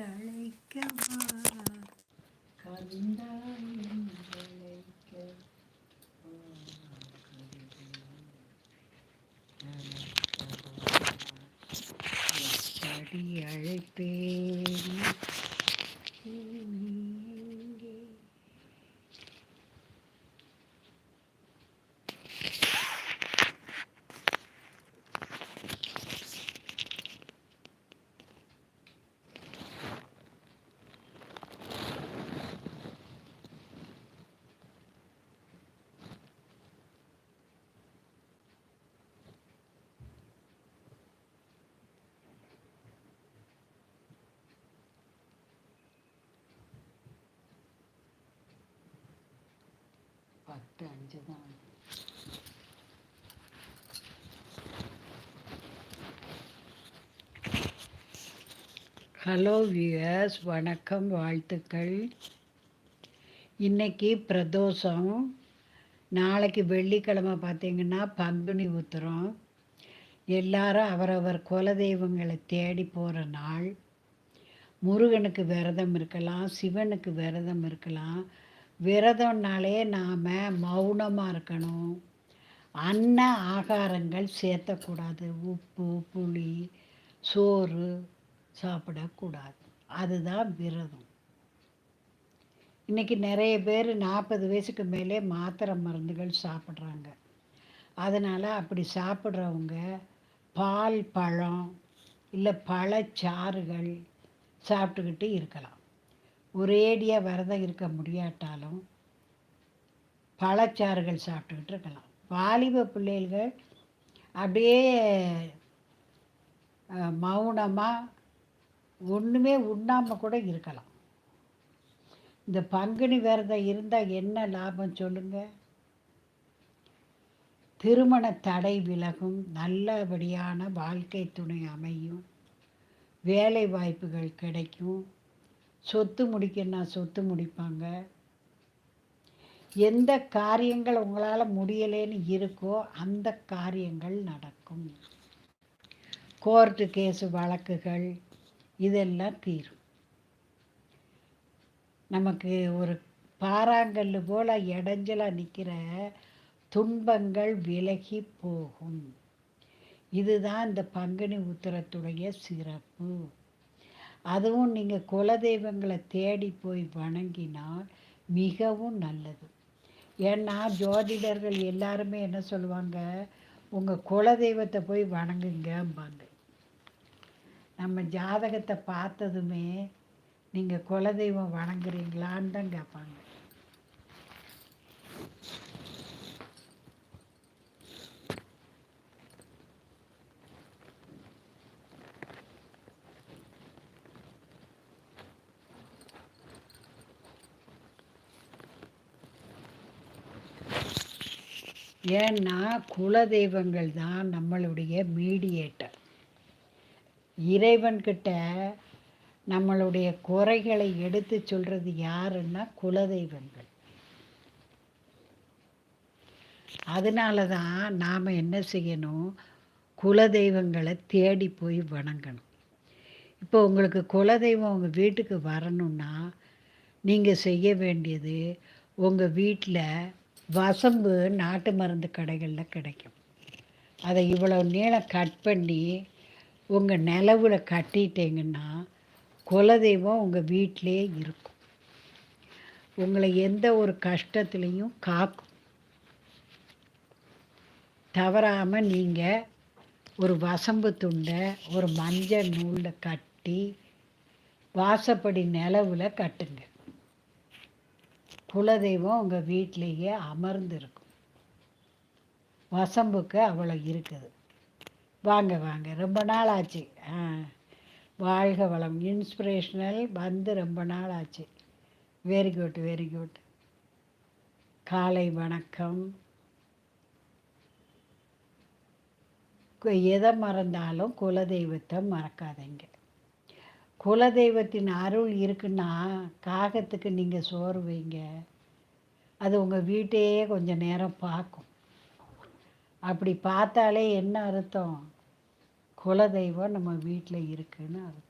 என்றழைக்கவா கந்தா என்றழைக்க எப்படி பத்து அஞ்சு தான் ஹலோ வியர்ஸ் வணக்கம் வாழ்த்துக்கள். இன்னைக்கு பிரதோஷம். நாளைக்கு வெள்ளிக்கிழமை பார்த்தீங்கன்னா பங்குனி உத்திரம். எல்லாரும் அவரவர் குலதெய்வங்களை தேடி போகிற நாள். முருகனுக்கு விரதம் இருக்கலாம் சிவனுக்கு விரதம் இருக்கலாம். விரதம்னாலே நாம் மௌனமாக இருக்கணும். அன்ன ஆகாரங்கள் சேர்த்தக்கூடாது. உப்பு புளி சோறு சாப்பிடக்கூடாது. அதுதான் விரதம். இன்றைக்கி நிறைய பேர் நாற்பது வயசுக்கு மேலே மாத்திரை மருந்துகள் சாப்பிட்றாங்க. அதனால் அப்படி சாப்பிட்றவங்க பால் பழம் இல்லை பழச்சாறுகள் சாப்பிட்டுக்கிட்டு இருக்கலாம். ஒரேடியாக விரதம் இருக்க முடியாட்டாலும் பழச்சாறுகள் சாப்பிட்டுக்கிட்டு இருக்கலாம். வாலிப பிள்ளைகள் அப்படியே மௌனமாக ஒன்றுமே உண்ணாமல் கூட இருக்கலாம். இந்த பங்குனி விரதம் இருந்தால் என்ன லாபம் சொல்லுங்கள் திருமண தடை விலகும் நல்லபடியான வாழ்க்கை துணை அமையும் வேலை வாய்ப்புகள் கிடைக்கும். சொத்து முடிக்கணும்னா சொத்து முடிப்பாங்க. எந்த காரியங்கள் உங்களால் முடியலேன்னு இருக்கோ அந்த காரியங்கள் நடக்கும். கோர்ட்டு கேஸு வழக்குகள் இதெல்லாம் தீரும். நமக்கு ஒரு பாறாங்கல் போல் இடைஞ்சலாக நிற்கிற துன்பங்கள் விலகி போகும். இதுதான் இந்த பங்குனி உத்திரத்துடைய சிறப்பு. அதுவும் நீங்கள் குலதெய்வங்களை தேடி போய் வணங்கினால் மிகவும் நல்லது. ஏன்னா ஜோதிடர்கள் எல்லாருமே என்ன சொல்லுவாங்க? உங்கள் குலதெய்வத்தை போய் வணங்குங்கம்பாங்க. நம்ம ஜாதகத்தை பார்த்ததுமே நீங்கள் குலதெய்வம் வணங்குறீங்களான்னு தான் கேட்பாங்க. ஏன்னா குலதெய்வங்கள் தான் நம்மளுடைய மீடியேட்டர் இறைவன்கிட்ட நம்மளுடைய குறைகளை எடுத்து சொல்கிறது யாருன்னா குலதெய்வங்கள். அதனால தான் நாம் என்ன செய்யணும்? குலதெய்வங்களை தேடி போய் வணங்கணும். இப்போ உங்களுக்கு குலதெய்வம் உங்கள் வீட்டுக்கு வரணும்னா நீங்கள் செய்ய வேண்டியது உங்கள் வீட்டில் வசம்பு நாட்டு மருந்து கடைகளில் கிடைக்கும். அதை இவ்வளோ நீளம் கட் பண்ணி உங்கள் நிலவில் கட்டிட்டீங்கன்னா குலதெய்வம் உங்கள் வீட்டிலே இருக்கும். உங்களை எந்த ஒரு கஷ்டத்துலேயும் காக்கும். தவறாமல் நீங்கள் ஒரு வசம்பு துண்டை ஒரு மஞ்சள் நூலில் கட்டி வாசப்படி நிலவில் கட்டுங்க. குலதெய்வம் உங்கள் வீட்டிலேயே அமர்ந்திருக்கும். வசம்புக்கு அவ்வளோ இருக்குது. வாங்க வாங்க. ரொம்ப நாள் ஆச்சு ஆ வாழ்க வளம். இன்ஸ்பிரேஷனல் வந்து ரொம்ப நாள் ஆச்சு வெரி குட் வெரி குட் காலை வணக்கம். எதை மறந்தாலும் குலதெய்வத்தை மறக்காதீங்க. குலதெய்வத்தின் அருள் இருக்குன்னா காகத்துக்கு நீங்கள் சோறு வைங்க. அது உங்கள் வீட்டையே கொஞ்சம் நேரம் பார்க்கும். அப்படி பார்த்தாலே என்ன அர்த்தம்? குலதெய்வம் நம்ம வீட்டில் இருக்குன்னு அர்த்தம்.